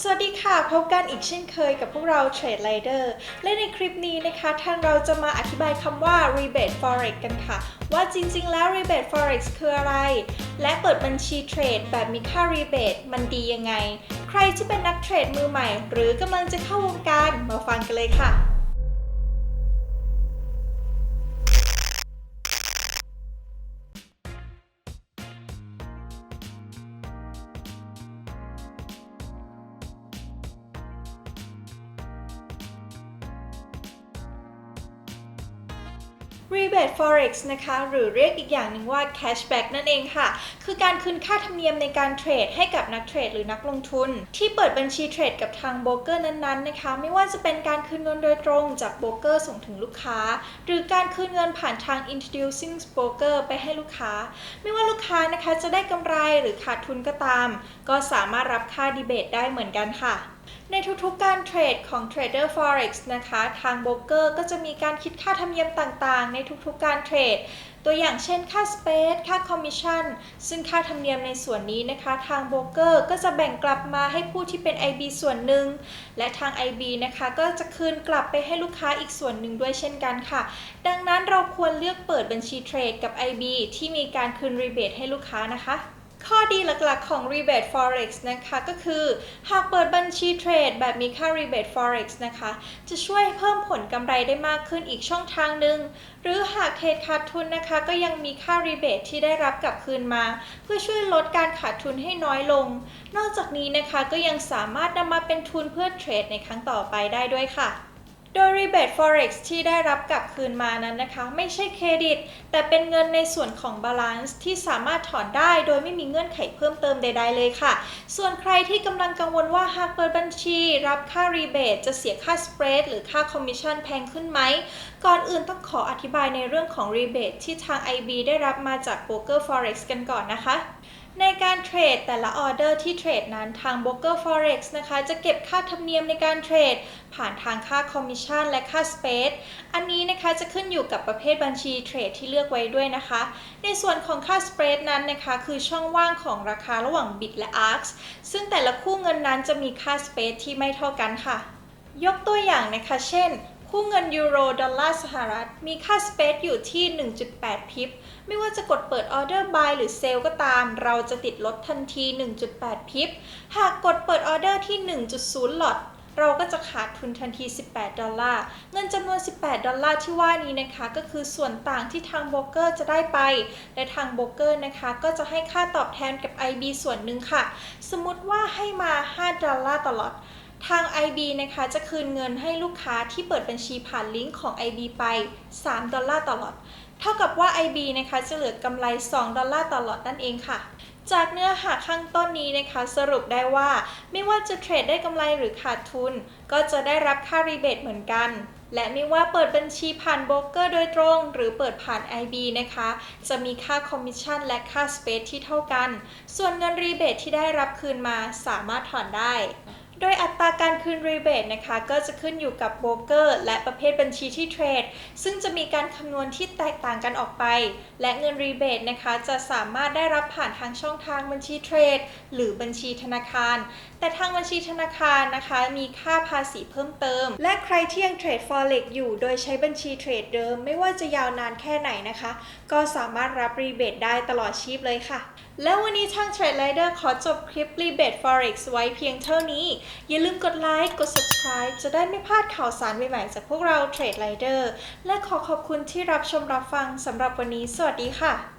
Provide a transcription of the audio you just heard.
สวัสดีค่ะ พบกันอีกเช่นเคยกับพวกเรา Trade Rider และในคลิปนี้นะคะทางเราจะมาอธิบายคำว่า rebate forex กันค่ะ ว่าจริงๆ แล้ว rebate forex คืออะไร และเปิดบัญชีเทรดแบบมีค่า rebate มันดียังไง ใครที่เป็นนักเทรดมือใหม่ หรือกำลังจะเข้าวงการมาฟังกันเลยค่ะ Rebate Forex นะคะ หรือเรียกอีกอย่างหนึ่งว่า Cashback นั่นเองค่ะ คือการคืนค่าธรรมเนียมในการเทรดให้กับนักเทรดหรือนักลงทุน ที่เปิดบัญชีเทรดกับทางโบรกเกอร์นั้นๆนะคะ ไม่ว่าจะเป็นการคืนเงินโดยตรงจากโบรกเกอร์ส่งถึงลูกค้า หรือการคืนเงินผ่านทาง introducing broker ไปให้ลูกค้า ไม่ว่าลูกค้านะคะจะได้กำไรหรือขาดทุนก็ตาม ก็สามารถรับค่าดีเบตได้เหมือนกันค่ะ ในทุกๆ การเทรดของ Trader Forex นะคะ ทางโบรกเกอร์ก็จะมีการคิดค่าธรรมเนียมต่างๆ ในทุกๆ การเทรด ตัวอย่างเช่นค่า Space ค่า Commission ซึ่งค่าธรรมเนียมในส่วนนี้นะคะ ทางโบรกเกอร์ก็จะแบ่งกลับมาให้ผู้ที่เป็น IB ส่วนหนึ่ง และทาง IB นะคะก็จะคืนกลับไปให้ลูกค้าอีกส่วนหนึ่งด้วยเช่นกันค่ะ ดังนั้นเราควรเลือกเปิดบัญชีเทรดกับ IB ที่มีการคืนรีเบทให้ลูกค้านะคะ ข้อดีหลักๆของ Rebate Forex นะคะก็คือ หากเปิดบัญชีเทรดแบบมีค่า Rebate Forex นะคะ จะช่วยเพิ่มผลกำไรได้มากขึ้นอีกช่องทางหนึ่ง หรือหากเทรดขาดทุนนะคะ ก็ยังมีค่า Rebate ที่ได้รับกลับคืนมา เพื่อช่วยลดการขาดทุนให้น้อยลง นอกจากนี้นะคะก็ยังสามารถนำมาเป็นทุนเพื่อเทรดในครั้งต่อไปได้ด้วยค่ะ โดย Rebate Forex ที่ได้รับกลับคืนมานั้นนะคะ ไม่ใช่เครดิต แต่เป็นเงินในส่วนของ Balance ที่สามารถถอนได้โดยไม่มีเงื่อนไขเพิ่มเติมใด ๆ เลยค่ะ ส่วนใครที่กำลังกังวลว่าหากเปิดบัญชี รับค่า Rebate จะเสียค่า Spread หรือค่า Commission แพงขึ้นไหม ก่อนอื่นต้องขออธิบายในเรื่องของ Rebate ที่ทาง IB ได้รับมาจาก Broker Forex กันก่อนนะคะ ในการเทรดแต่ละออเดอร์ที่เทรดนั้นทาง Broker Forex นะคะ จะเก็บค่าธรรมเนียมในการเทรด ผ่านทางค่า Commission และค่า Space อันนี้นะคะจะขึ้นอยู่กับประเภทบัญชีเทรดที่เลือกไว้ด้วยนะคะ ในส่วนของค่า Spread นั้นนะคะ คือช่องว่างของราคาระหว่าง Bit และ Arcs ซึ่งแต่ละคู่เงินนั้นจะมีค่า Space ที่ไม่เท่ากันค่ะ ยกตัวอย่างนะคะ เช่น คู่เงินยูโรดอลลาร์สหรัฐ มีค่าสเปซอยู่ที่ 1.8 พิปไม่ว่าจะกดเปิดออเดอร์บายหรือเซลก็ตาม เราจะติดลดทันที 1.8 พิปหากกดเปิดออเดอร์ที่ 1.0 หลอตเราก็จะขาดทุนทันที 18 ดอลลาร์ เงินจำนวน 18 ดอลลาร์ที่ว่านี้นะคะ ก็คือส่วนต่างที่ทางโบรกเกอร์จะได้ไป และทางโบรกเกอร์นะคะ ก็จะให้ค่าตอบแทนกับ IB ส่วนหนึ่งค่ะ สมมติว่าให้มา 5 ดอลลาร์ตลอด ทาง IB นะคะจะคืนเงินให้ลูกค้าที่เปิดบัญชีผ่านลิงก์ของ IB ไป 3 ดอลลาร์ต่อลอตเท่ากับว่า IB นะคะจะเหลือกำไร 2 ดอลลาร์ต่อลอตนั่นเองค่ะ จากเนื้อหาข้างต้นนี้นะคะ สรุปได้ว่าไม่ว่าจะเทรดได้กำไรหรือขาดทุน ก็จะได้รับค่ารีเบทเหมือนกันและไม่ว่าเปิดบัญชีผ่านโบรกเกอร์โดยตรง หรือเปิดผ่าน IB นะคะ จะมีค่าคอมมิชชั่นและค่าสเปซที่เท่ากัน ส่วนเงินรีเบทที่ได้รับคืนมาสามารถถอนได้ โดยอัตราการคืนรีเบทนะคะก็จะขึ้นอยู่กับโบรกเกอร์ และประเภทบัญชีที่เทรด ซึ่งจะมีการคำนวณที่แตกต่างกันออกไป และเงินรีเบทนะคะจะสามารถได้รับผ่านทางช่องทางบัญชีเทรด หรือบัญชีธนาคาร แต่ทางบัญชีธนาคารนะคะ มีค่าภาษีเพิ่มเติม และใครที่ยังเทรด Forex อยู่โดยใช้บัญชีเทรดเดิม ไม่ว่าจะยาวนานแค่ไหนนะคะ ก็สามารถรับรีเบทได้ตลอดชีพเลยค่ะ แล้ววันนี้ทาง Trade Rider ขอจบคลิป Rebate Forex ไว้เพียงเท่านี้อย่าลืมกดไลค์ กด subscribe จะได้ไม่พลาดข่าวสารใหม่ๆ จากพวกเรา Trade Rider และขอขอบคุณที่รับชมรับฟังสำหรับวันนี้ สวัสดีค่ะ